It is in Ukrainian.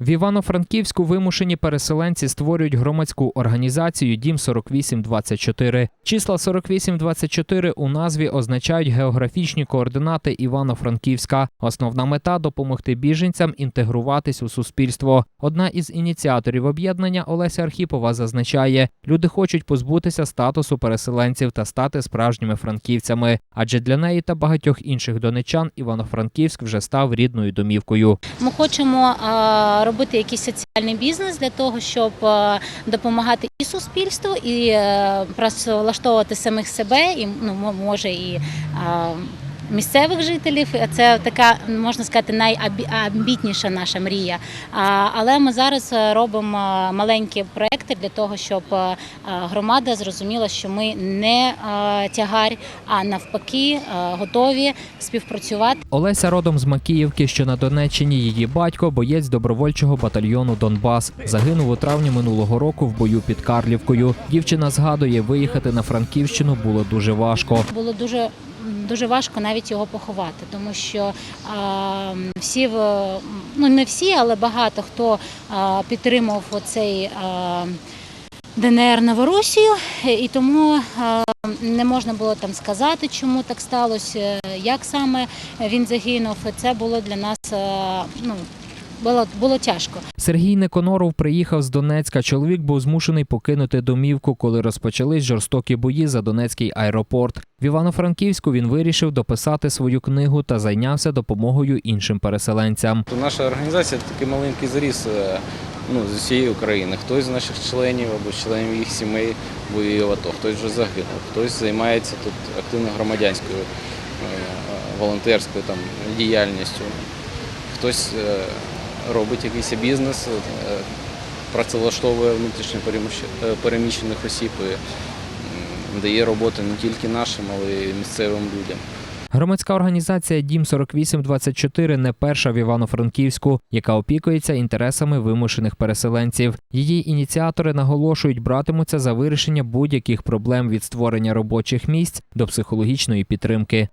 В Івано-Франківську вимушені переселенці створюють громадську організацію Дім 4824. Числа 4824 у назві означають географічні координати Івано-Франківська. Основна мета допомогти біженцям інтегруватись у суспільство. Одна із ініціаторів об'єднання Олеся Архіпова зазначає, люди хочуть позбутися статусу переселенців та стати справжніми франківцями. Адже для неї та багатьох інших донечан Івано-Франківськ вже став рідною домівкою. Ми хочемо е, робити якийсь соціальний бізнес для того, щоб е, допомагати і суспільству, і е, працевлаштовувати самих себе, і ну може і е, місцевих жителів. Це така можна сказати найамбітніша наша мрія. Але ми зараз е, робимо маленькі проекти для того, щоб е, громада зрозуміла, що ми не е, тягар, а навпаки готові співпрацювати. Олеся родом з Макіївки, що на Донеччині. Її батько боєць добровольчого батальйону Донбас. Загинув у травні минулого року в бою під Карлівкою. Дівчина згадує, виїхати на Франківщину було дуже важко. було дуже. Дуже важко навіть його поховати, тому що всі ну не всі, але багато хто підтримав оцей ДНР Новоросію, і тому не можна було там сказати, чому так сталося, як саме він загинув. Це було для нас ну було, було тяжко. Сергій Неконоров приїхав з Донецька. Чоловік був змушений покинути домівку, коли розпочались жорстокі бої за Донецький аеропорт. В Івано-Франківську він вирішив дописати свою книгу та зайнявся допомогою іншим переселенцям. Наша організація такий маленький заріс е, ну, з усієї України. Хтось з наших членів або членів їх сімей воює в АТО, хтось вже загинув, хтось займається тут активно громадянською, е, волонтерською там, діяльністю, хтось е, робить якийсь бізнес, е, працевлаштовує внутрішньо е, переміщених осіб і дає роботу не тільки нашим, але й місцевим людям. Громадська організація Дім 4824 не перша в Івано-Франківську, яка опікується інтересами вимушених переселенців. Її ініціатори наголошують, братимуться за вирішення будь-яких проблем від створення робочих місць до психологічної підтримки.